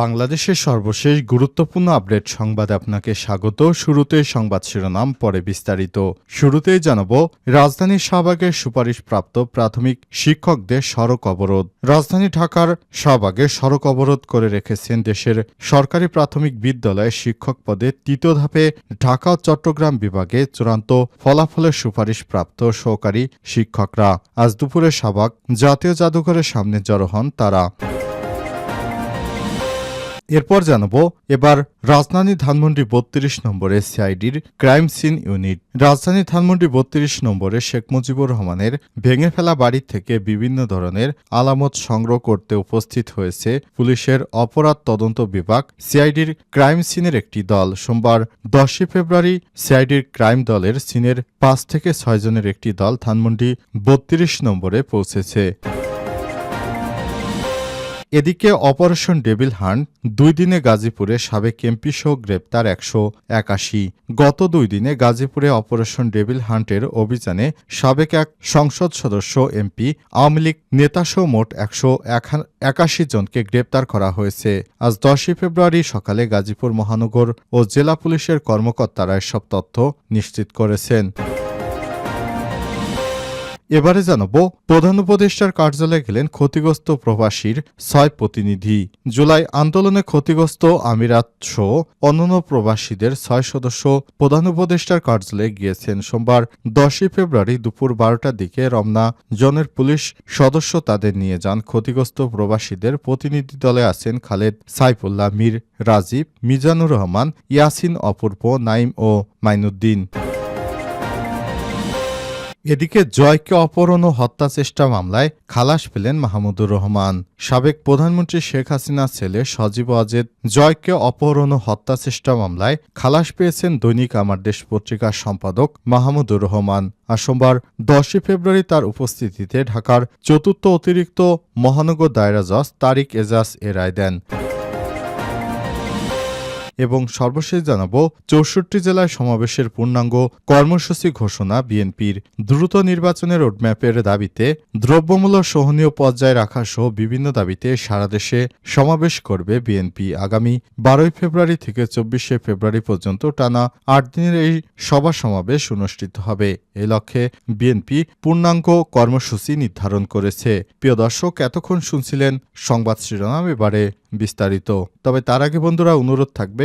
বাংলাদেশের সর্বশেষ গুরুত্বপূর্ণ আপডেট সংবাদে আপনাকে স্বাগত। শুরুতেই সংবাদ শিরোনাম, পরে বিস্তারিত। শুরুতেই জানাব রাজধানী শাহবাগের সুপারিশপ্রাপ্ত প্রাথমিক শিক্ষকদের সড়ক অবরোধ। রাজধানী ঢাকার শাহবাগে সড়ক অবরোধ করে রেখেছেন দেশের সরকারি প্রাথমিক বিদ্যালয়ে শিক্ষক পদে তৃতীয় ধাপে ঢাকা চট্টগ্রাম বিভাগে চূড়ান্ত ফলাফলের সুপারিশপ্রাপ্ত সহকারী শিক্ষকরা। আজ দুপুরে শাহবাগ জাতীয় জাদুঘরের সামনে জড়ো হন তারা। এরপর জানাব, এবার রাজধানী ধানমন্ডি বত্রিশ নম্বরে সিআইডির ক্রাইম সিন ইউনিট। রাজধানী ধানমন্ডি বত্রিশ নম্বরে শেখ মুজিবুর রহমানের ভেঙে ফেলা বাড়ি থেকে বিভিন্ন ধরনের আলামত সংগ্রহ করতে উপস্থিত হয়েছে পুলিশের অপরাধ তদন্ত বিভাগ সিআইডির ক্রাইম সিনের একটি দল। সোমবার দশই ফেব্রুয়ারি সিআইডির ক্রাইম দলের সিনের পাঁচ থেকে ছয় জনের একটি দল ধানমন্ডি বত্রিশ নম্বরে পৌঁছেছে। এদিকে অপারেশন ডেভিল হান্ট দুই দিনে গাজীপুরে সাবেক এমপি সহ গ্রেপ্তার একশো একাশি। গত দুই দিনে গাজীপুরে অপারেশন ডেভিল হান্টের অভিযানে সাবেক এক সংসদ সদস্য এমপি, আওয়ামী লীগ নেতাসহ মোট একশো একাশি জনকে গ্রেপ্তার করা হয়েছে। আজ দশই ফেব্রুয়ারি সকালে গাজীপুর মহানগর ও জেলা পুলিশের কর্মকর্তারা এসব তথ্য নিশ্চিত করেছেন। এবারে জানাব, প্রধান উপদেষ্টার কার্যালয়ে গেলেন ক্ষতিগ্রস্ত প্রবাসীর ছয় প্রতিনিধি। জুলাই আন্দোলনে ক্ষতিগ্রস্ত আমিরাত সহ অন্যান্য প্রবাসীদের ছয় সদস্য প্রধান উপদেষ্টার কার্যালয়ে গিয়েছেন। সোমবার দশই ফেব্রুয়ারি দুপুর বারোটার দিকে রমনা জনের পুলিশ সদস্য তাদের নিয়ে যান। ক্ষতিগ্রস্ত প্রবাসীদের প্রতিনিধি দলে আছেন খালেদ সাইফুল্লাহ, মীর রাজীব, মিজানুর রহমান, ইয়াসিন অপূর্ব, নাইম ও মাইনুদ্দিন। এদিকে জয়কে অপহরণ ও হত্যা চেষ্টা মামলায় খালাস পেলেন মাহমুদুর রহমান। সাবেক প্রধানমন্ত্রী শেখ হাসিনার ছেলে সজীব অজেদ জয়কে অপহরণ ও হত্যা চেষ্টা মামলায় খালাস পেয়েছেন দৈনিক আমার দেশ পত্রিকার সম্পাদক মাহমুদুর রহমান। আর সোমবার দশই ফেব্রুয়ারি তার উপস্থিতিতে ঢাকার চতুর্থ অতিরিক্ত মহানগর দায়রা জজ তারিক এজাজ এ রায় দেন। এবং সর্বশেষ জানাব, চৌষট্টি জেলায় সমাবেশের পূর্ণাঙ্গ কর্মসূচি ঘোষণা বিএনপির দ্রুত নির্বাচনের রোডম্যাপের দাবিতে দ্রব্যমূল্য সহনীয় পর্যায়ে রাখা সহ বিভিন্ন দাবিতে সারা দেশে সমাবেশ করবে বিএনপি। আগামী বারোই ফেব্রুয়ারি থেকে চব্বিশে ফেব্রুয়ারি পর্যন্ত টানা আট দিনের এই সভা সমাবেশ অনুষ্ঠিত হবে। এ লক্ষ্যে বিএনপি পূর্ণাঙ্গ কর্মসূচি নির্ধারণ করেছে। প্রিয় দর্শক, এতক্ষণ শুনছিলেন সংবাদ শিরোনাম, এবারে বিস্তারিত। তবে তার আগে বন্ধুরা, অনুরোধ থাকবে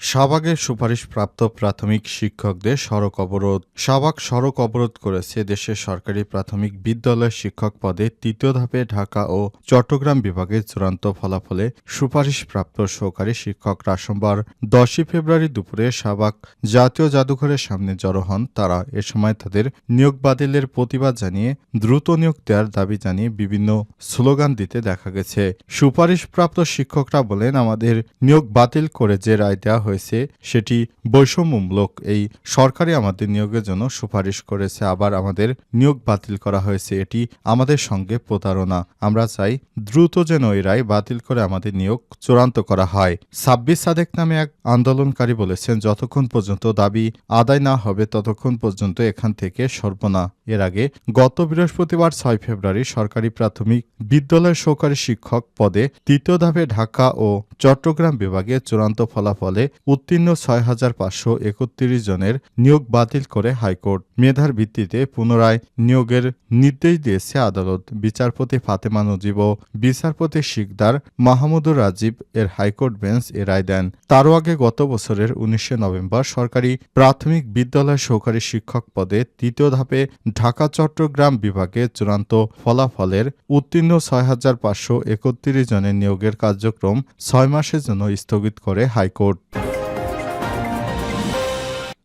শাহবাগের সুপারিশপ্রাপ্ত প্রাথমিক শিক্ষকদের সড়ক অবরোধ। শাহবাগ সড়ক অবরোধ করেছে দেশের সরকারি প্রাথমিক বিদ্যালয় শিক্ষক পদে তৃতীয় ধাপে ঢাকা ও চট্টগ্রাম বিভাগের চূড়ান্ত ফলাফলে সুপারিশপ্রাপ্ত সহকারী শিক্ষকরা সোমবার দশই ফেব্রুয়ারি দুপুরে শাহবাগ জাতীয় জাদুঘরের সামনে জড়ো হন। তারা এ সময় তাদের নিয়োগ বাতিলের প্রতিবাদ জানিয়ে দ্রুত নিয়োগ দেওয়ার দাবি জানিয়ে বিভিন্ন স্লোগান দিতে দেখা গেছে। সুপারিশপ্রাপ্ত শিক্ষকরা বলেন, আমাদের নিয়োগ বাতিল করে যে রায় দেওয়া হয়েছে, সেটি বৈষম্যমূলক। এই সরকারি আমাদের নিয়োগের জন্য সুপারিশ করেছে, আবার আমাদের নিয়োগ বাতিল করা হয়েছে। এটি আমাদের সঙ্গে প্রতারণা। আমরা চাই দ্রুত যেন এই রায় বাতিল করে আমাদের নিয়োগ চূড়ান্ত করা হয়। সাব্বির সাদেক নামে এক আন্দোলনকারী বলেছেন, যতক্ষণ পর্যন্ত দাবি আদায় না হবে, ততক্ষণ পর্যন্ত এখান থেকে সর্বনা এর আগে গত বৃহস্পতিবার ছয় ফেব্রুয়ারি সরকারি প্রাথমিক বিদ্যালয়ের সহকারী শিক্ষক পদে তৃতীয় ধাপে ঢাকা ও চট্টগ্রাম বিভাগে চূড়ান্ত ফলাফলে উত্তীর্ণ ছয় হাজার পাঁচশো একত্রিশ জনের নিয়োগ বাতিল করে হাইকোর্ট। মেধার ভিত্তিতে পুনরায় নিয়োগের নির্দেশ দিয়েছে আদালত। বিচারপতি ফাতেমা নজিব বিচারপতি শিকদার মাহমুদুর রাজীব এর হাইকোর্ট বেঞ্চ এ রায় দেন। তারও আগে গত বছরের উনিশে নভেম্বর সরকারি প্রাথমিক বিদ্যালয় সহকারী শিক্ষক পদে তৃতীয় ধাপে ঢাকা চট্টগ্রাম বিভাগে চূড়ান্ত ফলাফলের উত্তীর্ণ ছয় হাজার পাঁচশো একত্রিশ জনের নিয়োগের কার্যক্রম ছয় মাসের জন্য স্থগিত করে হাইকোর্ট।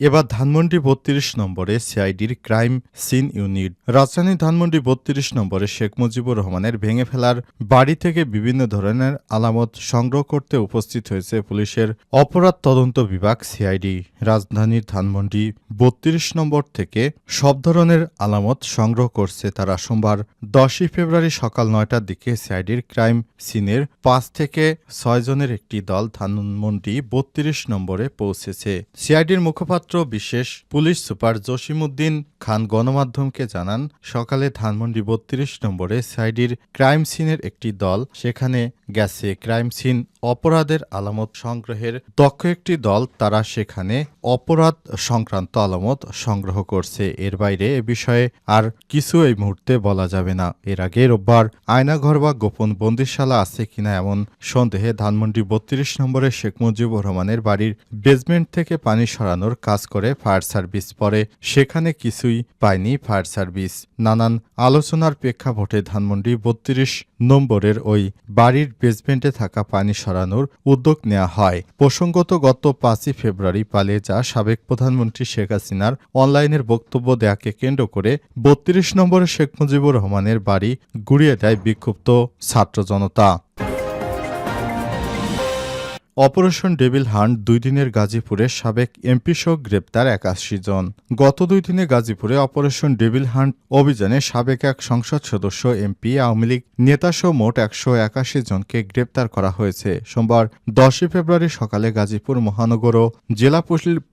এবার ধানমন্ডি বত্রিশ নম্বরে সিআইডির ক্রাইম সিন ইউনিট। রাজধানী ধানমন্ডি বত্রিশ নম্বরে শেখ মুজিবুর রহমানের ভেঙে ফেলার বাড়ি থেকে বিভিন্ন ধরনের আলামত সংগ্রহ করতে উপস্থিত হয়েছে পুলিশের অপরাধ তদন্ত বিভাগ সিআইডি। রাজধানীর ধানমন্ডি বত্রিশ নম্বর থেকে সব ধরনের আলামত সংগ্রহ করছে তারা। সোমবার দশই ফেব্রুয়ারি সকাল নয়টার দিকে সিআইডির ক্রাইম সিনের পাঁচ থেকে ছয় জনের একটি দল ধানমন্ডি বত্রিশ নম্বরে পৌঁছেছে। সিআইডির মুখপাত্র বিশেষ পুলিশ সুপার জসিমুদ্দিন খান গণমাধ্যমকে জানান, সকালে ধানমন্ডি বত্রিশ নম্বরে সাইডির ক্রাইম সিনের একটি দল, সেখানে গেছে ক্রাইম সিন অপরাধের আলামত সংগ্রহের। দক্ষ একটি দল তারা সেখানে অপরাধ সংক্রান্ত আলামত সংগ্রহ করছে। এর বাইরে এ বিষয়ে আর কিছু এই মুহূর্তে বলা যাবে না। এর আগে রোববার আয়নাঘর বা গোপন বন্দিশালা আছে কিনা এমন সন্দেহে ধানমন্ডি বত্রিশ নম্বরে শেখ মুজিবুর রহমানের বাড়ির বেসমেন্ট থেকে পানি সরানোর কাজ করে ফায়ার সার্ভিস পরে সেখানে কিছুই পায়নি ফায়ার সার্ভিস। নানান আলোচনার প্রেক্ষাপটে ধানমন্ডি বত্রিশ নম্বরের ওই বাড়ির বেসমেন্টে থাকা পানি সরানোর উদ্যোগ নেওয়া হয়। প্রসঙ্গত, গত পাঁচই ফেব্রুয়ারি পালিয়ে যা সাবেক প্রধানমন্ত্রী শেখ হাসিনার অনলাইনের বক্তব্য দেয়াকে কেন্দ্র করে বত্রিশ নম্বরে শেখ মুজিবুর রহমানের বাড়ি গুড়িয়ে দেয় বিক্ষুব্ধ ছাত্র জনতা। অপারেশন ডেভিল হান্ট দুই দিনের গাজীপুরে সাবেক এমপি সহ গ্রেপ্তার একাশি জন। গত দুই দিনে গাজীপুরে অপারেশন ডেভিল হান্ট অভিযানে সাবেক এক সংসদ সদস্য, এমপি, আওয়ামী লীগ নেতাসহ মোট একশো একাশি জনকে গ্রেপ্তার করা হয়েছে। সোমবার দশই ফেব্রুয়ারি সকালে গাজীপুর মহানগর ও জেলা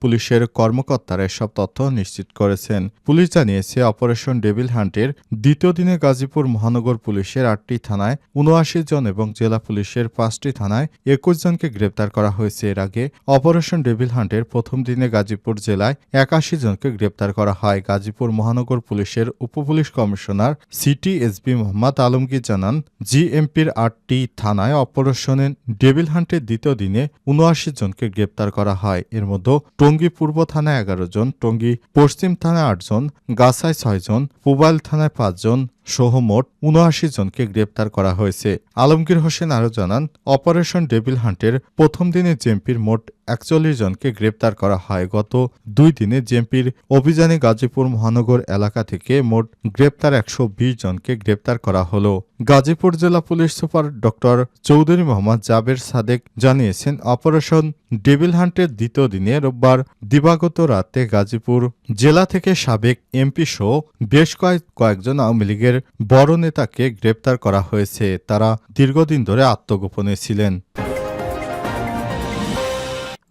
পুলিশের কর্মকর্তারা এসব তথ্য নিশ্চিত করেছেন। পুলিশ জানিয়েছে, অপারেশন ডেভিল হান্টের দ্বিতীয় দিনে গাজীপুর মহানগর পুলিশের আটটি থানায় উনআশি জন এবং জেলা পুলিশের পাঁচটি থানায় একুশ জনকে গ্রেপ্তার করা হয়েছে। এর আগে অপারেশন ডেভিল হান্টের প্রথম দিনে গাজীপুর জেলায় একাশি জনকে গ্রেপ্তার করা হয়। গাজীপুর মহানগর পুলিশের উপপুলিশ commissioner city SB Mohammad Alamgir জানান, জিএমপির আটটি থানায় অপারেশনে ডেভিল হান্টের দ্বিতীয় দিনে উনআশি জনকে গ্রেপ্তার করা হয়। এর মধ্যে টঙ্গী পূর্ব থানায় এগারো জন, টঙ্গী পশ্চিম থানায় আটজন গাছায় ছয়জন পুবাইল থানায় পাঁচজন সহ মোট উনআশি জনকে গ্রেপ্তার করা হয়েছে। আলমগীর হোসেন আরও জানান, অপারেশন ডেভিল হান্টের প্রথম দিনে জেএমপির মোট একচল্লিশ জনকে গ্রেপ্তার করা হয়। গত দুই দিনে জেএমপির অভিযানে গাজীপুর মহানগর এলাকা থেকে মোট গ্রেপ্তার একশো বিশ জনকে গ্রেপ্তার করা হলো। গাজীপুর জেলা police super doctor Chowdhury Mohammad Jaber Sadek জানিয়েছেন, অপারেশন ডেভিল হান্টের দ্বিতীয় দিনে রোববার দিবাগত রাতে গাজীপুর জেলা থেকে সাবেক এমপি সহ বেশ কয়েক, কয়েকজন আওয়ামী লীগের বড় নেতাকে গ্রেপ্তার করা হয়েছে। তারা দীর্ঘদিন ধরে আত্মগোপনে ছিলেন।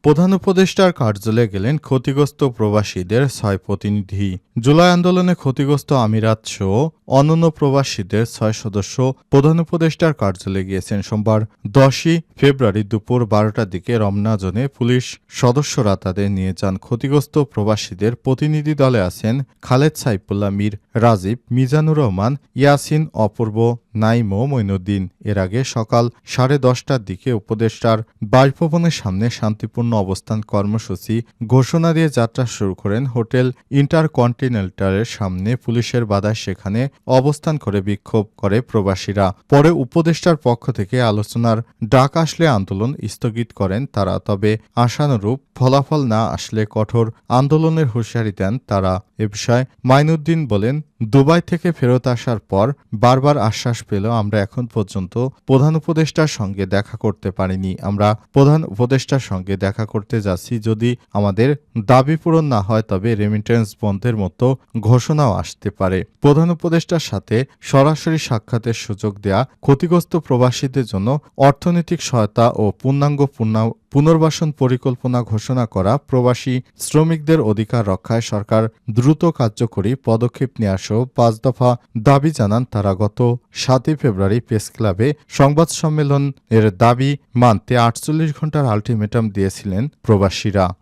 প্রধান উপদেষ্টার কার্যালয়ে গেলেন ক্ষতিগ্রস্ত প্রবাসীদের ছয় প্রতিনিধি। জুলাই আন্দোলনে ক্ষতিগ্রস্ত আমিরাত সহ অন্যান্য প্রবাসীদের ছয় সদস্য প্রধান উপদেষ্টার কার্যালয়ে গিয়েছেন। সোমবার দশই ফেব্রুয়ারি দুপুর বারোটার দিকে রমনা জোনে পুলিশ সদস্যরা তাদের নিয়ে যান। ক্ষতিগ্রস্ত প্রবাসীদের প্রতিনিধি দলে আছেন খালেদ সাইফুল্লাহ মীর রাজীব, মিজানুর রহমান, ইয়াসিন, অপূর্ব, নাইম ও মঈনুদ্দিন এর আগে সকাল সাড়ে দশটার দিকে উপদেষ্টার বাসভবনের সামনে শান্তিপূর্ণ অবস্থান কর্মসূচি ঘোষণা দিয়ে যাত্রা শুরু করেন হোটেল ইন্টারকন্টিনেন্টালের সামনে পুলিশের বাধায় সেখানে অবস্থান করে বিক্ষোভ করে প্রবাসীরা। পরে উপদেষ্টার পক্ষ থেকে আলোচনার ডাক আসলে আন্দোলন স্থগিত করেন তারা, তবে আশানুরূপ ফলাফল না আসলে কঠোর আন্দোলনের হুঁশিয়ারি দেন তারা। এ বিষয়ে মাইনুদ্দিন বলেন দুবাই থেকে ফেরত আসার পর বারবার আশ্বাস পেল আমরা এখন পর্যন্ত প্রধান উপদেষ্টার সঙ্গে দেখা করতে পারিনি। আমরা প্রধান উপদেষ্টার সঙ্গে দেখা করতে যাচ্ছি যদি আমাদের দাবি পূরণ না হয়, তবে রেমিটেন্স বন্ধের মতো ঘোষণাও আসতে পারে। প্রধান উপদেষ্টার সাথে সরাসরি সাক্ষাতের সুযোগ দেয়া ক্ষতিগ্রস্ত প্রবাসীদের জন্য অর্থনৈতিক সহায়তা ও পূর্ণাঙ্গ পূর্ণা পুনর্বাসন পরিকল্পনা ঘোষণা করা, প্রবাসী শ্রমিকদের অধিকার রক্ষায় সরকার দ্রুত কার্যকরী পদক্ষেপ নেওয়া সহ পাঁচ দফা দাবি জানান তারা গত সাতই ফেব্রুয়ারি প্রেস ক্লাবে সংবাদ সম্মেলন এর দাবি মানতে আটচল্লিশ ঘণ্টার আলটিমেটাম দিয়েছিলেন প্রবাসীরা।